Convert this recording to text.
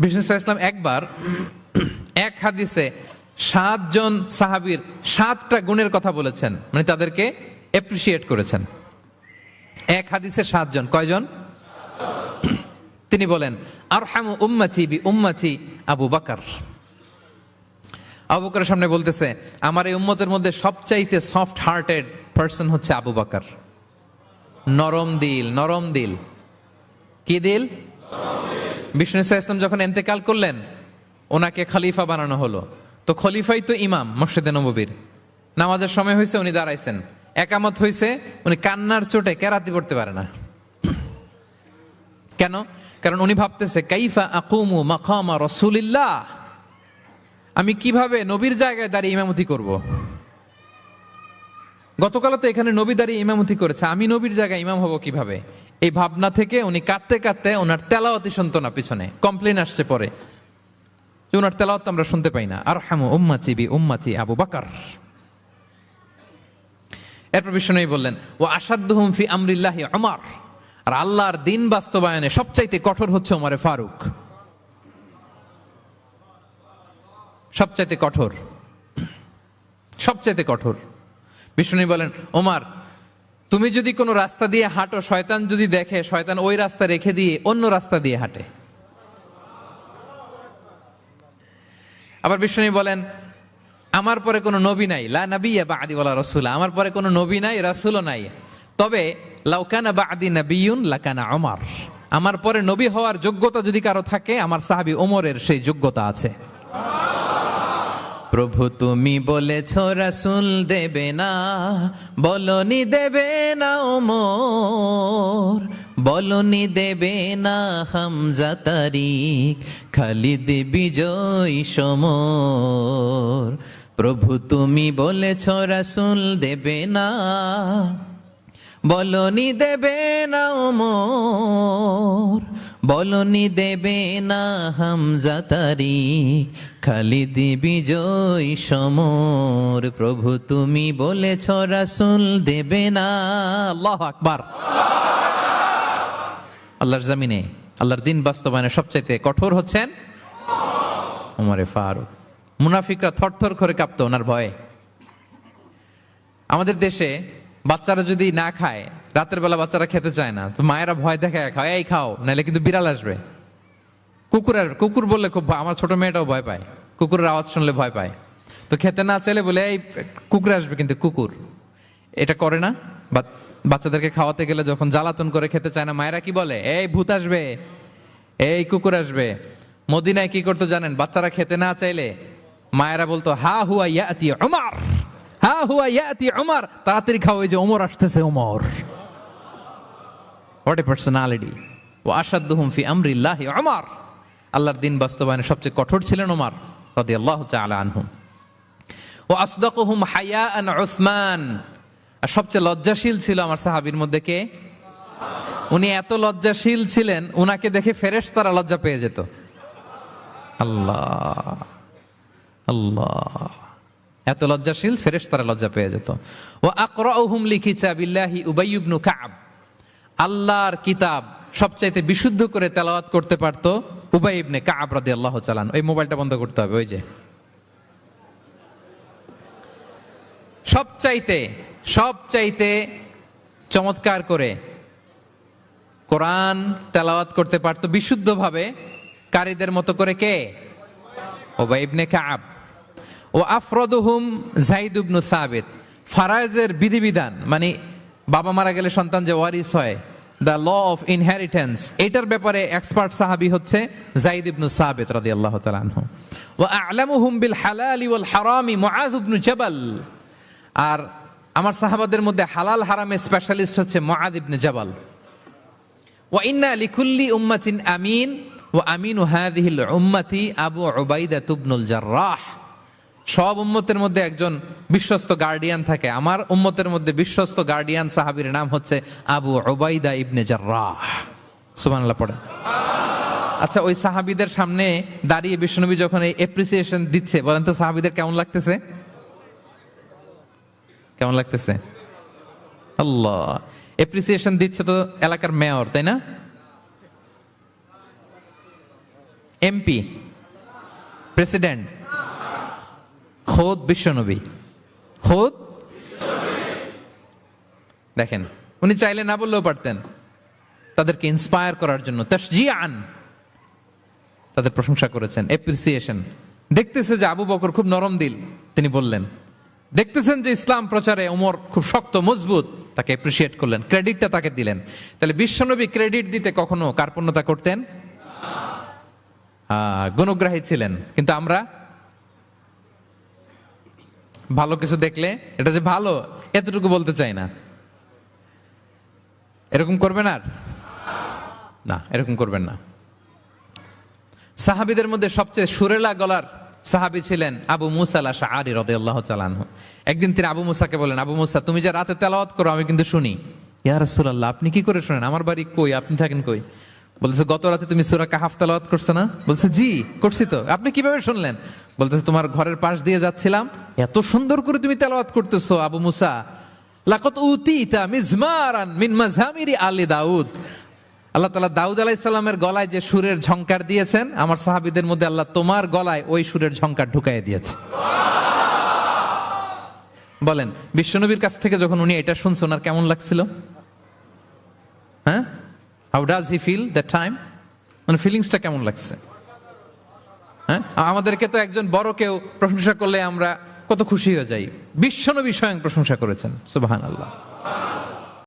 বিষ্ণু ইসলাম একবার এক হাদিসে সাতজন সাহাবীর সাতটা গুণের কথা বলেছেন। মানে তাদেরকে এপ্রিসিয়েট করেছেন। এক হাদিসে সাতজন। কয়জন? তিনি বলেন আর হামু উম্মাথি বি উম্মাথি আবু বাকার। আবু বকরের সামনে বলতেছে, আমার এই উম্মতের মধ্যে সবচাইতে সফট হার্টেড পার্সন হচ্ছে আবু বাকার। নরম দিল নরম দিল। কি দিল? বিষ্ণু ইসলাম যখন এন্তেকাল করলেন, ওনাকে খলিফা বানানো হলো। তো খলিফাই তো ইমাম মসজিদে নববীর। নামাজের সময় হয়েছে উনি দাঁড়াইছেন। একামত হয়েছে উনি কান্নার চোটে কেরাতি পড়তে পারে না। কেন? কারণ উনি ভাবতেছে, কাইফা আকুমু মাকামা রসুলিল্লাহ? আমি কীভাবে নবীর জায়গায় দাঁড়িয়ে ইমামতি করব। গতকাল তো এখানে নবী দাঁড়িয়ে ইমামতি করেছে। আমি নবীর জায়গায় ইমাম হব কীভাবে? এই ভাবনা থেকে উনি কাঁদতে কাঁদতে ওনার তেলাওয়াতি শুনতো না পিছনে। কমপ্লেন আসছে পরে। ওনার তেলাওয়াত আমরা শুনতে পাই না। আর হামু উম্মাচি বি উম্মাচি আবু বাকার। এরপর বিষ্ণু বললেন ও আসাদ্দুহুম ফি আমরিল্লাহি আমার আর আল্লাহর দিন বাস্তবায়নে সবচাইতে কঠোর হচ্ছে ওমারে ফারুক। সবচাইতে কঠোর। সবচাইতে কঠোর। বিষ্ণু বলেন ওমার তুমি যদি কোনো রাস্তা দিয়ে হাঁটো, শয়তান যদি দেখে, শয়তান ওই রাস্তা রেখে দিয়ে অন্য রাস্তা দিয়ে হাঁটে। আবার বিষ্ণু বলেন, আমার পরে কোনো নবী নাই, লা নবী বা আদি বলা রসুল। আমার পরে কোনো নবী নাই, রাসুলও নাই। তবে লাউকানা বা আদি নবীন লাকানা আমার আমার পরে নবী হওয়ার যোগ্যতা যদি কারও থাকে, আমার সাহাবি ওমরের সেই যোগ্যতা আছে। প্রভু তুমি বলেছ, রাসুল দেবে না, বলনি দেবে না ওমর, বলনি দেবে না হামজা তারিক, খালিদ বিজয় সমর। প্রভু তুমি বলেছ, রাসুল দেবে না বলনি দেবে না ওমর, বলনি দেবে না হামজা তারিক, খালিদি বিজয় সমর। প্রভু তুমি বলেছ রাসুল দেবে না। আল্লাহ আকবার। আল্লাহর জামিনে, আল্লাহর দিন বাস্তবায়নে সবচাইতে কঠোর হচ্ছেন ওমরে ফারুক। মুনাফিকরা থরথর করে কাঁপতো ওনার ভয়ে। আমাদের দেশে বাচ্চারা যদি না খায়, রাতের বেলা বাচ্চারা খেতে চায় না, তো মায়েরা ভয় দেখায় খাও এই খাও নাহলে কিন্তু বিড়াল আসবে। কুকুর আসবে কুকুর বললে খুব আমার ছোট মেয়েটাও ভয় পায়। কুকুরের আওয়াজ শুনলে ভয় পায়। তো খেতে না চাইলে বলে, এই, কুকুর আসবে কিন্তু, কুকুর। এটা করে না বাচ্চাদেরকে খাওয়াতে গেলে যখন জ্বালাতন করে খেতে চায় না, মায়েরা কি বলে, এই, ভূত আসবে, এই, কুকুর আসবে। মদিনায় কি করতো জানেন? বাচ্চারা খেতে না চাইলে মায়েরা বলতো, হা হুয়া ইয়াতি উমার। হা হুয়া ইয়াতি উমার। তাড়াতাড়ি খাও, এই যে ওমর আসতেছে ওমর হোয়াট এ পার্সোনালিটি ও আসাদুহুম ফি আমরিল্লাহি উমার। আল্লাহর দিন বাস্তবায়নে সবচেয়ে কঠোর ছিলেন ওমর রাদিয়াল্লাহু তাআলা আনহুম ও আসদাকুহুম হায়াআন উসমান। আর সবচেয়ে লজ্জাশীল ছিল আমার সাহাবীর মধ্যে কে? উনি এত লজ্জাশীল ছিলেন, উনাকে দেখে ফেরেশতারা লজ্জা পেয়ে যেত। আল্লাহ। আল্লাহ। এত লজ্জাশীল, ফেরেশতারা লজ্জা পেয়ে যেত। ও আকরাউহুম লিকিতাবিল্লাহি উবাই ইবনু কাব। আল্লাহর কিতাব সবচাইতে বিশুদ্ধ করে তেলাওয়াত করতে পারতো উবাই ইবনে কাব রাদিয়াল্লাহু চালান ওই মোবাইলটা বন্ধ করতে হবে, ওই যে। সবচাইতে সবচাইতে চমৎকার করে কোরআন তেলাওয়াত করতে পারতো বিশুদ্ধভাবে কারীদের মতো করে কে? ওবাই ইবনে কাব। ও আফরদুহুম জাইদ ইবনু সাবিত। ফারায়েজের বিধিবিধান মানে বাবা মারা গেলে সন্তান যে ওয়ারিস হয়, দ্য ল অফ ইনহেরিটেন্স, এটার ব্যাপারে এক্সপার্ট সাহাবি হচ্ছে জাইদ ইবনু সাবিত রাদিয়াল্লাহু তাআলা আনহু। ওয়া আ'লামুহুম বিল হালালি ওয়াল হারামি মুআয ইবনু জাবাল। আর আমার সাহাবাদের মধ্যে হালাল হারামের স্পেশালিস্ট হচ্ছে মুআয ইবনে জাবাল। ওয়া ইন্না লিকুল্লি উম্মাতিন আমিন, ওয়া আমিনু হাদিহিল উম্মাতি আবু উবাইদা তুবনুল জাররাহ। সব উম্মতের মধ্যে একজন বিশ্বস্ত গার্ডিয়ান থাকে। আমার উম্মতের মধ্যে বিশ্বস্ত গার্ডিয়ান সাহাবীর নাম হচ্ছে আবু উবাইদা ইবনে জাররাহ। সুবহানাল্লাহ পড়ে আচ্ছা ওই সাহাবিদের সামনে দাঁড়িয়ে বিষ্ণুনবী যখন এই অ্যাপ্রিসিয়েশন দিচ্ছে, বলেন তো সাহাবীদের কেমন লাগতেছে? কেমন লাগতেছে? আল্লাহ অ্যাপ্রিসিয়েশন দিচ্ছে তো এলাকার মেয়র তাই না? এমপি প্রেসিডেন্ট খোদ বিশ্বনবী। খোদ? দেখেন, উনি চাইলে না বললেও পারতেন। তাদেরকে ইন্সপায়ার করার জন্য আন তাদের প্রশংসা করেছেন এপ্রিসিয়েশন দেখতেছে যে আবু বকর খুব নরম দিল, তিনি বললেন। দেখতেছেন যে ইসলাম প্রচারে ওমর খুব শক্ত, মজবুত, তাকে এপ্রিসিয়েট করলেন ক্রেডিটটা তাকে দিলেন। তাহলে বিশ্বনবী ক্রেডিট দিতে কখনো কার্পণ্যতা করতেন? গুণগ্রাহী ছিলেন, কিন্তু আমরা ভালো কিছু দেখলে এটা যে ভালো, এতটুকু বলতে চাই না। এরকম করবেন আর? না, এরকম করবেন না। সাহাবিদের মধ্যে সবচেয়ে সুরেলা গলার সাহাবি ছিলেন আবু মুসালা শাহরি রদে আল্লাহ চালানহ একদিন তিনি আবু মুসাকে বলেন, আবু মুসা, তুমি যে রাতে তেলাওয়াত করো, আমি কিন্তু শুনি। ইয়া রাসূলুল্লাহ, আপনি কি করে শুনেন? আমার বাড়ি কই? আপনি থাকেন কই? বলছে গত রাতে তুমি সুরা কাহাফ তেলাওয়াত করছ না? বলছে, জি, করছি তো। আপনি কীভাবে শুনলেন? বলতেছে, তোমার ঘরের পাশ দিয়ে যাচ্ছিলাম। এত সুন্দর করে তুমি তেলাওয়াত করতেছো, আবু মুসা। লাকত উতিতা মিজমারান মিন আলী দাউদ। আল্লাহ তালা দাউদ আলাইসাল্লামের গলায় যে সুরের দিয়েছেন, আমার সাহাবিদের মধ্যে আল্লাহ তোমার গলায় ওই সুরের ঝংকার ঢুকাই দিয়েছে। বলেন, বিশ্বনবীর কাছ থেকে যখন উনি এটা শুনছেন ওনার কেমন লাগছিল? হ্যাঁ? How does he feel that time মানে ফিলিংসটা কেমন লাগছে? হ্যাঁ? আমাদেরকে তো একজন বড় কেউ প্রশংসা করলে আমরা কত খুশি হয়ে যাই। বিশ্বনবী স্বয়ং প্রশংসা করেছেন সুবাহান আল্লাহ